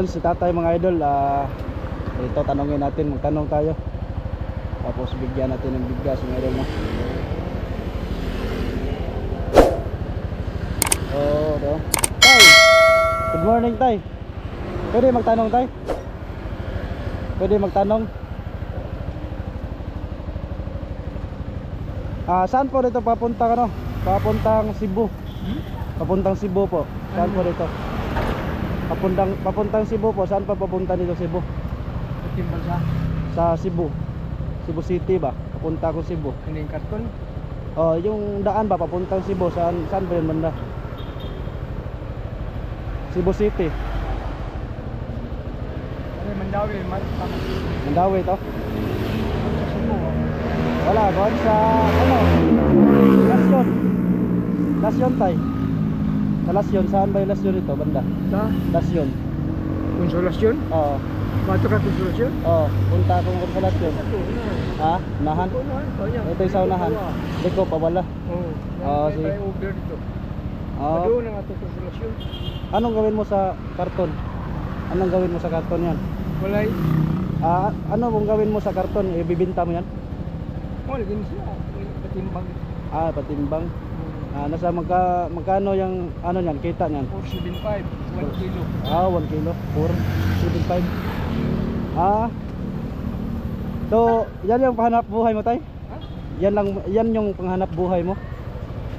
Yun si tatay mga idol. ah ito tanongin natin. Magtanong tayo. Tapos bigyan natin ng bigas mga idol mo. Oh, do. Tay. Good morning, tay. Pwede magtanong, tay? Pwede magtanong? Ah, saan po dito papunta ka no? Papuntang Cebu. Papuntang Cebu po. Saan po dito? Papuntang papuntang Cebu po. Saan pa papunta dito Cebu? Timbal sa Sa Cebu. Cebu City ba? Papunta ko Cebu. kining karton. Oh, yung daan ba papuntang Cebu? Saan saan ba yun banda? Cebu City. Ano mandawi man. Mandawi to? Sumo. Wala, doon sa ano? Lasyon. Lasyon tay. Sa Lasyon, saan ba yung Lasyon ito banda? Sa Lasyon. konsolasyon. Oo. Bato ka konsolasyon. Oo, punta akong konsolasyon. Ha? Nahan? Ito yung saunahan. Hindi ko pa wala. Oo. Oo, sige. tayo over dito. Oo. Doon ang ato konsolasyon. Anong gawin mo sa karton? Anong gawin mo sa karton yan? Walay. Ah, ano kung gawin mo sa karton? Ibibinta mo yan? Wala din siya. Patimbang. Ah, patimbang. Ah, nasa magka, magkano yung ano yan, kita niyan? 475. 1 kilo. Ah, 1 kilo. 4, 75. Ah. So, yan yung panghanap buhay mo, tay? Ha? Yan lang, yan yung panghanap buhay mo?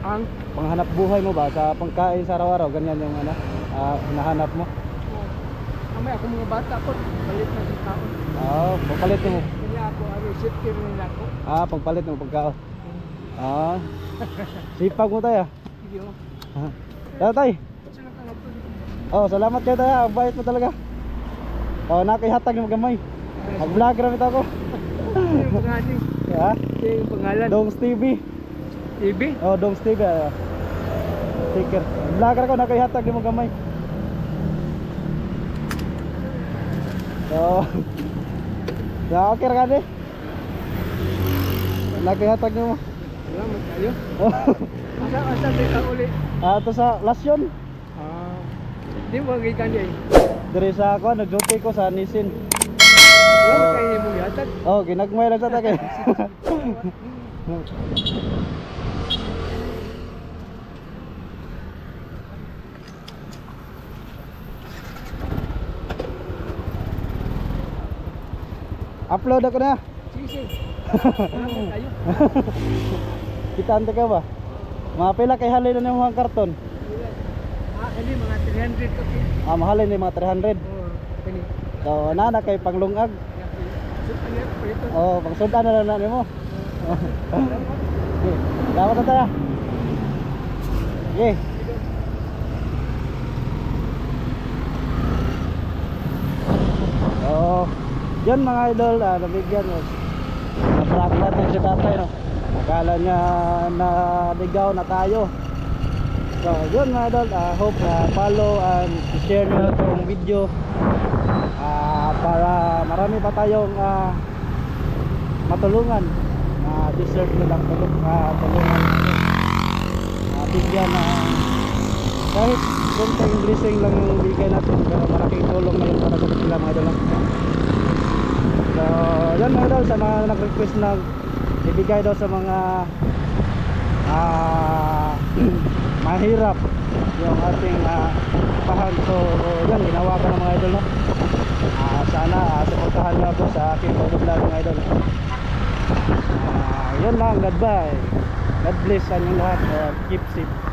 Ang Panghanap buhay mo ba sa pangkain sa araw-araw? Ganyan yung ano, ah, hinahanap mo? Mamaya ako mga bata ko. Palit na sa taon. Ah, pagpalit mo. Kaya ako, ano, rin nila ako. Ah, pagpalit mo pagkaon. Ah. Sipag mo tayo. Sige oh. Ah. Tay. Oh, salamat kayo tayo. Ang bait mo talaga. Oh, nakihatag yung gamay. Mag-vlog rin ito ako. Yung pangalan? Ha? Yung pangalan? Dongs TV. TV? Oh, Dongs TV. ah. Sticker. Vlogger ako, nakihatag yung gamay. So, ya, okay ra gani. Nakihatag mo. Salamat kayo. Oh, Asa, asa, di ka uli. ato sa Lasyon. Ah, di mo gikan niya eh. Diri sa ako, nag-duty ko sa Nisin. Salamat kayo mo yatag. Oh, ginagmay lang sa tagay. Upload ako na. Sige, sige. Salamat kayo. Kita ante ka ba? Mga pila kay halin na yung mga karton. Ah, kani mga 300 ka kin. Ah, mahalin na yung mga 300. Oh, kani. So, nana kay panglungag. Yan? Oh, pangsudan na na nimo. Okay. Dapat na tayo. Okay. Oh, yun mga idol, ah, nabigyan mo. Na-prank natin si tatay, no? Akala niya na ligaw na tayo. So, yun mga idol, ah, hope na follow and share nyo itong video. Ah, para marami pa tayong ah, matulungan. Na deserve nilang tulong, ah, tulungan. Ah, bigyan na kahit konting blessing lang yung bigay natin pero malaking tulong na para sa kanila mga idol. So, yan mga idol sa mga nag-request na ibigay daw sa mga ah mahirap yung ating ah, pahan. So, yan ginawa ko ng mga idol no. Ah, sana ah, suportahan niyo ako sa aking vlog mga idol. Ah, yun lang, God bye. God bless sa inyong lahat. Uh, keep safe.